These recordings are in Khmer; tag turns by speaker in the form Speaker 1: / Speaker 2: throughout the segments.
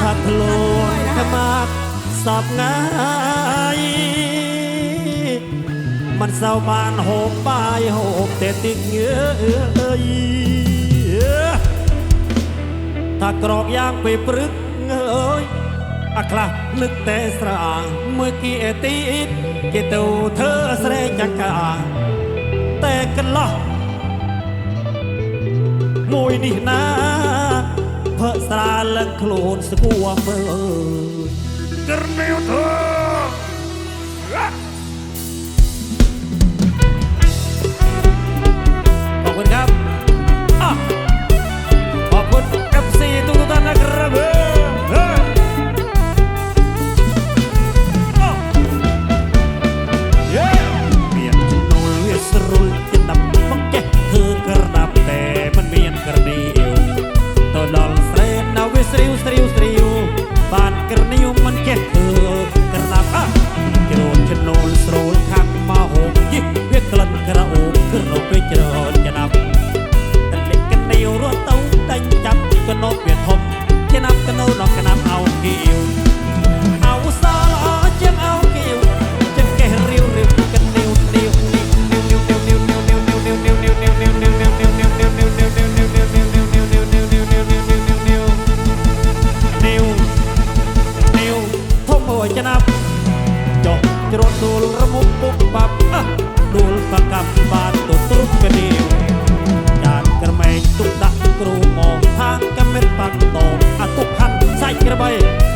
Speaker 1: ថាខ្លួនខ្មាស់សពងាយមិនសៅបានហូបបាយហូបតែតិចងើអើយថាក្រកយ៉ាងពេលព្រឹកអើយអាខ្លះនឹកតែស្រអាងមើលគីអេទីគេទៅធ្វើស្រែចង្កាតែកន្លោះមួយនេះណា ភ័ក្រស្រាលឹងខ្លួនស្គួមើលក្រណីវធ កណាប់កណូរកណាប់ Tigra Bahia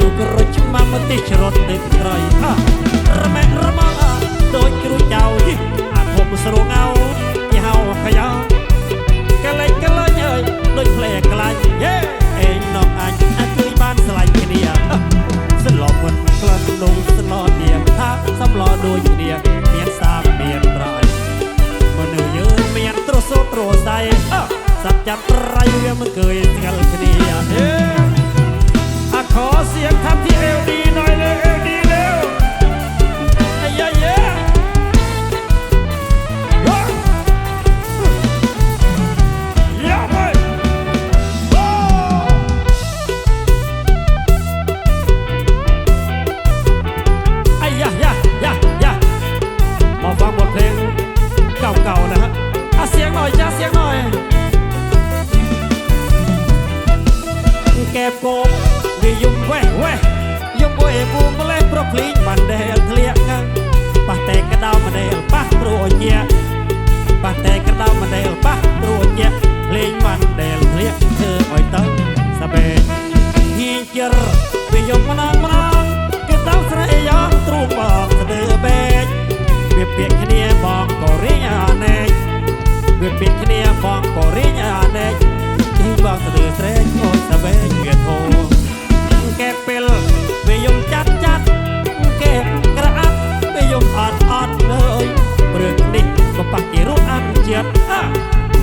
Speaker 1: មកជួក្រុចឆ្មាំមកទីច្រត់ទឹកក្រោយអ่ะរមែរមងដូចគ្រូចៅយីអាធំស្រួងៅយីហៅខ្យោកលែងកលែងអើយដូចផ្លែខ្លាញ់យេអេងនំអញអាចឃើញបានស្រឡាញ់គ្នាអ่ะស្លប់មិនក្លិននោះស្លោទៀងថាសំឡដូចគ្នាមានសាបមានត្រៃ មនុស្សយើងមានទ្រសោតទ្រស័យអ่ะសត្វចាត់ប្រៃវាមិនเคยស្គាល់គ្នាហេ ขอเสียงทำที่เอวดีหน่อยเลยเอวดี pikir វាយប់ម្ដងម្ដងគេតាមស្រីយ៉ាងទ្រូងបងស្ទើបែកវាពាកគ្នាបងក៏រៀងអាណែកវាពាកគ្នាបងក៏រៀងអាណែកទីបងស្ទើស្រែកអូនស្វែងវាធូរគេពេលវាយប់ចាត់ចាត់គេក្រអាប់វាយប់អត់អត់លើយព្រឹកនេះក៏ប៉ះគេរត់អត់ចិត្ត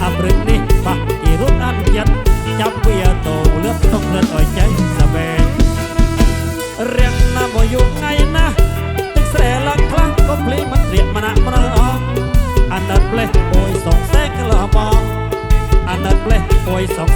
Speaker 1: អាព្រឹកនេះប៉ះគេរត់អត់ចិត្តចាប់វាតោលឹកຕົកលឹកឲ្យចាញ់ យុថ្ងៃណាស់ទឹកស្រែឡើងខ្លះកុំភ្លេងមិនត្រៀមមណៈមរអងអាណិតផ្លេះអួយសងសែកលមងអាណិតផ្លេះអួយសង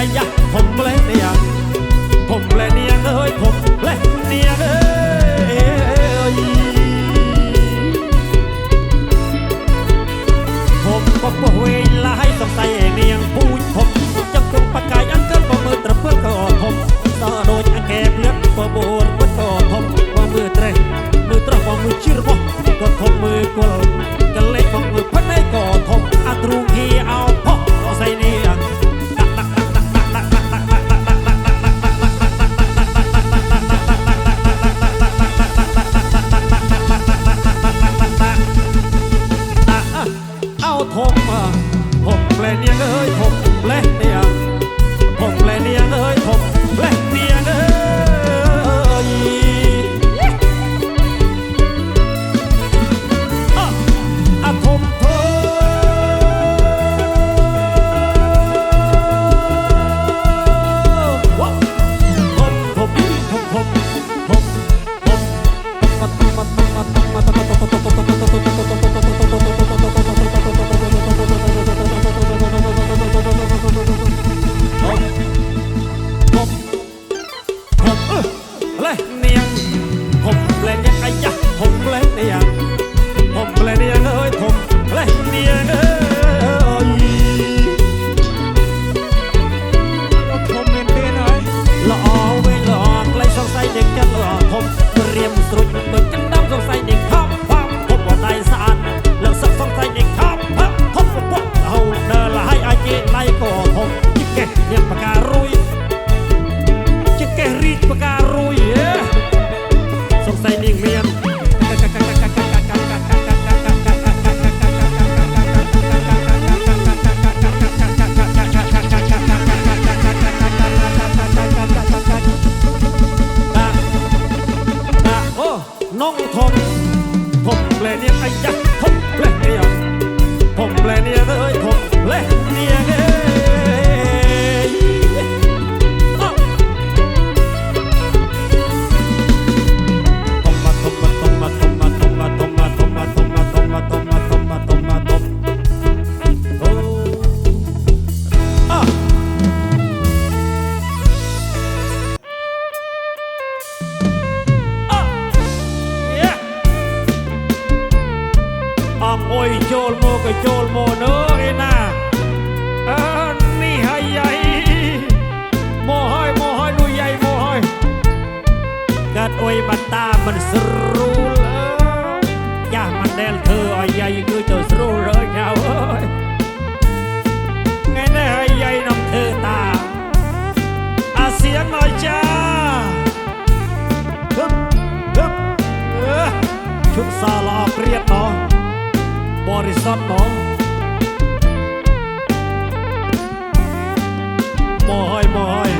Speaker 1: ขยะผมเลย pecados. យចាហឹបហឹបអឺជុំសាល្អព្រៀបណោះបរិសុទ្ធណោះមកហើយមកហើយ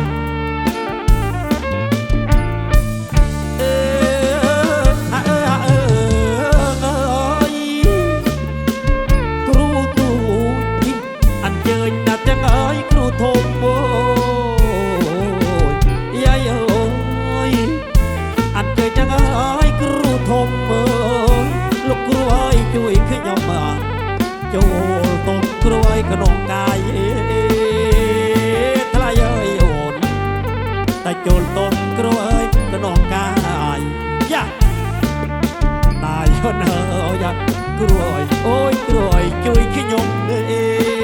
Speaker 1: ចូលទុកក្រួយក្នុងកាយថ្លៃអើយអូនតែចូលទុកក្រួយក្នុងកាយយ៉ាតាយអូនអើយយ៉ាក្រួយអូយក្រួយជួយខ្ញុំទេ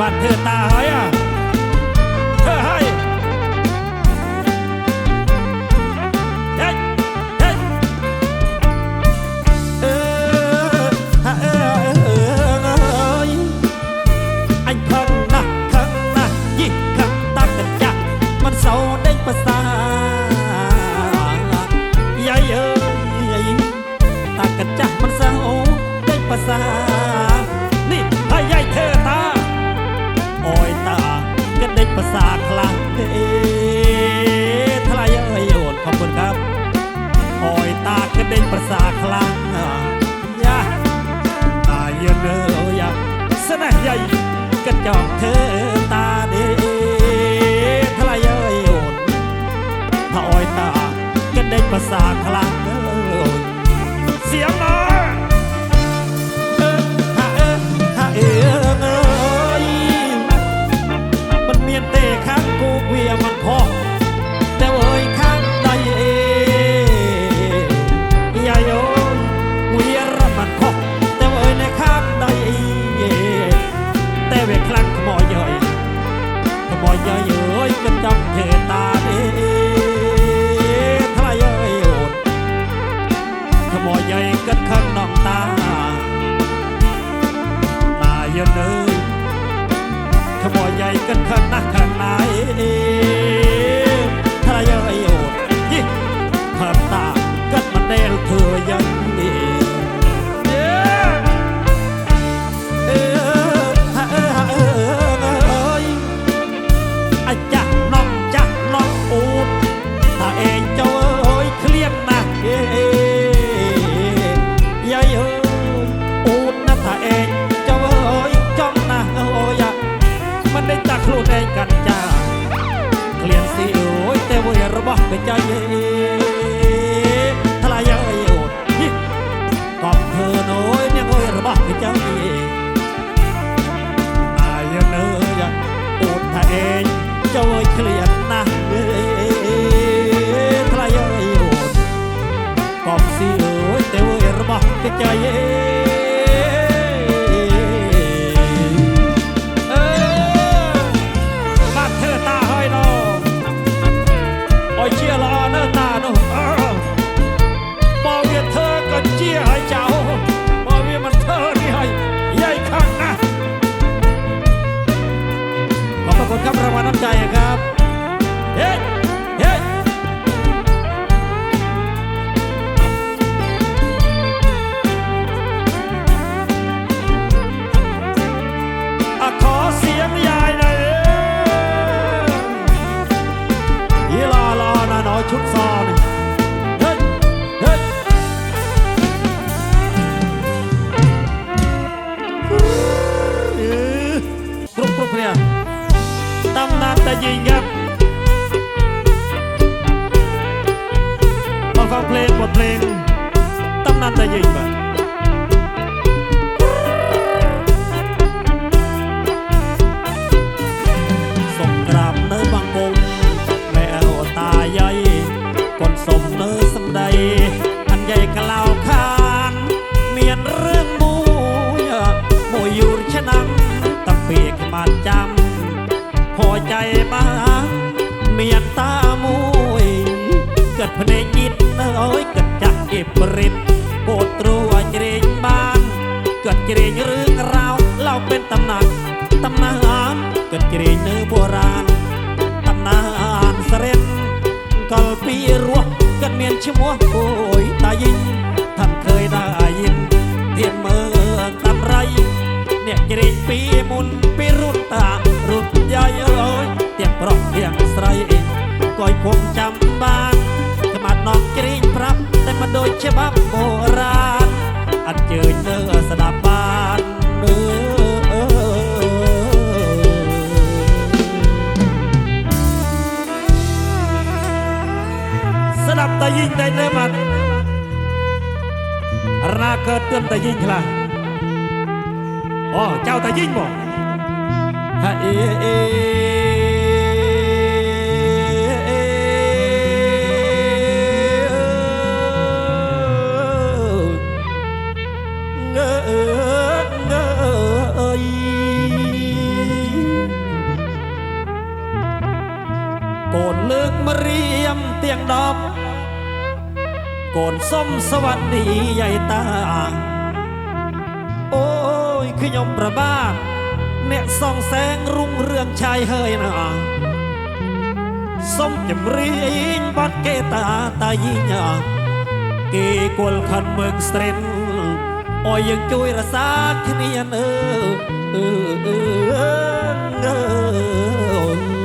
Speaker 1: บัานเธอตาหอยอะ ภาษาคลังเอทลายเอ้ยโอนขอบคุณครับคอยตากระเด็นภาษาคลังยาตาเยือนเออยะสนะใหญ่กระจอกเธอตาเดทลายเอ้ยโอนถ้าอ้อยตากระเด็นภาษาคลังเสียงมา มันพอ ใจบ้างเมียนตามวยเกิดพเนจิตเอ้ยเกิดจากเก็บริบโกดตรัวเจริญบ้าน เกิดเจริญเรื่องราวเล่าเป็นตำนานตำนานเกิดเจริญเนื้อโบราณตำนานเสร็จกอลปีรัวเกิดเมียนชิมัวโอ้ยตายิงท่ บตายิงได้เนื้อมันรา នេះយាយតាអូយខ្ញុំប្របាទអ្នកសងសែងរុងរឿងឆាយហើយណាសុំជំរាញបាត់គេតាតាយីញ៉ាគេគល់ខាត់មើងស្រិនអោយយើងជួយរសាគ្នាអើអឺអឺអឺ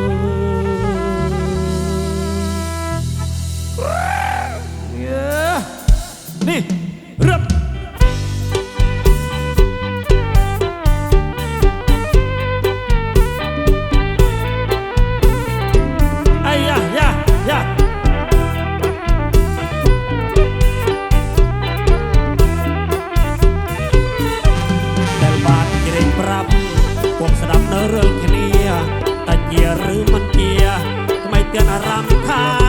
Speaker 1: กียหรือมันเกียร์ไม่เตือนอารามคา